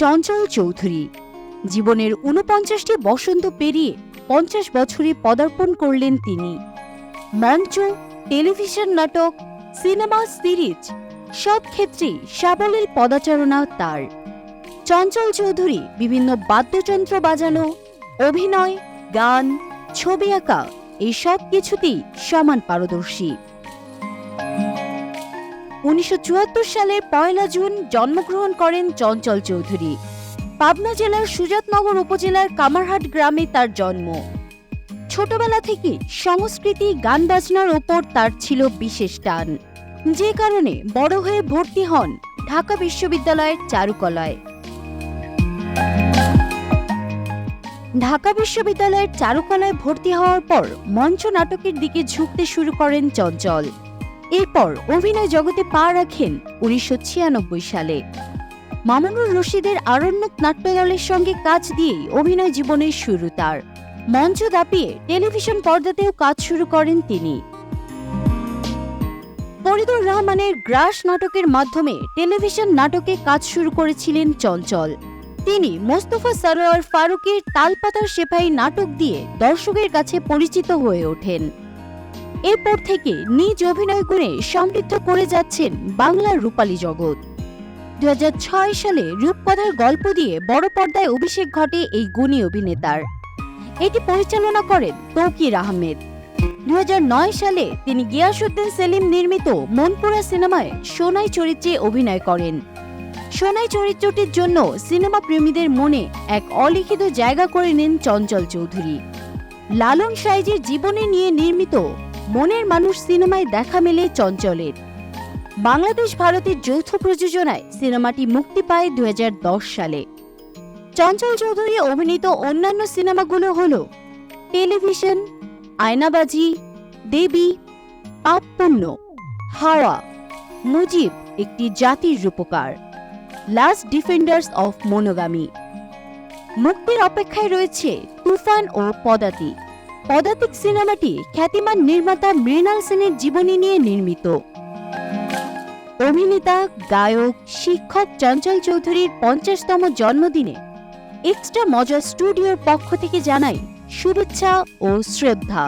চঞ্চল চৌধুরী। জীবনের ঊনপঞ্চাশটি বসন্ত পেরিয়ে পঞ্চাশ বছরে পদার্পণ করলেন তিনি। মঞ্চ, টেলিভিশন নাটক, সিনেমা সিরিজ, সব ক্ষেত্রেই সাবলীল পদাচারণা তার। চঞ্চল চৌধুরী বিভিন্ন বাদ্যযন্ত্র বাজানো, অভিনয়, গান, ছবি আঁকা, এই সব কিছুতেই সমান পারদর্শী। উনিশশো সালের পয়লা জুন জন্মগ্রহণ করেন চঞ্চল চৌধুরী। পাবনা জেলার সুজাতনগর উপজেলার কামারহাট গ্রামে তার জন্ম। ছোটবেলা থেকে সংস্কৃতি, গান বাজনার ওপর তার ছিল বিশেষ টান। যে কারণে বড় হয়ে ভর্তি হন ঢাকা বিশ্ববিদ্যালয়ের চারুকলায়। ঢাকা বিশ্ববিদ্যালয়ের চারুকলায় ভর্তি হওয়ার পর মঞ্চ নাটকের দিকে ঝুঁকতে শুরু করেন চঞ্চল। এরপর অভিনয় জগতে পা রাখেন উনিশশো ছিয়ানব্বই সালে। মামুনুর রশিদের আরণ্যক নাট্যদলের সঙ্গে কাজ দিয়েই অভিনয় জীবনের শুরু তার। মঞ্চ দাপিয়ে টেলিভিশন পর্দাতেও কাজ শুরু করেন তিনি। ফরিদুর রহমানের গ্রাস নাটকের মাধ্যমে টেলিভিশন নাটকে কাজ শুরু করেছিলেন চঞ্চল। তিনি মোস্তফা সরোয়ার ফারুকের তালপাতার সেপাই নাটক দিয়ে দর্শকের কাছে পরিচিত হয়ে ওঠেন। এরপর থেকে নিজ অভিনয় গুণে সমৃদ্ধ করে যাচ্ছেন বাংলার রূপালী জগৎ। দুই হাজার ছয় সালে রূপকথার গল্প দিয়ে বড় পর্দায় অভিষেক ঘটে এই গুণী অভিনেতার। এটি পরিচালনা করেন তৌকির আহমেদ। দু সালে তিনি গিয়াসুদ্দিন সেলিম নির্মিত মনপুরা সিনেমায় সোনাই চরিত্রে অভিনয় করেন। সোনাই চরিত্রটির জন্য সিনেমা প্রেমীদের মনে এক অলিখিত জায়গা করে নেন চঞ্চল চৌধুরী। লালন সাইজের জীবনে নিয়ে নির্মিত মনের মানুষ সিনেমায় দেখা মেলে চঞ্চলের। বাংলাদেশ ভারতের যৌথ প্রযোজনায় সিনেমাটি মুক্তি পায় দুই হাজার দশ সালে। চঞ্চল চৌধুরী অভিনীত অন্যান্য সিনেমাগুলো হল টেলিভিশন, আয়নাবাজি, দেবী পাপপুণ্য হাওয়া, মুজিব একটি জাতির রূপকার, লাস্ট ডিফেন্ডার্স অফ মনোগামী। মুক্তির অপেক্ষায় রয়েছে তুফান ও পদাতি পদাতিক সিনেমাটি খ্যাতিমান নির্মাতা মৃণাল সেনের জীবনী নিয়ে নির্মিত। অভিনেতা, গায়ক, শিক্ষক চঞ্চল চৌধুরীর পঞ্চাশতম জন্মদিনে এক্সট্রা মজা স্টুডিওর পক্ষ থেকে জানাই শুভেচ্ছা ও শ্রদ্ধা।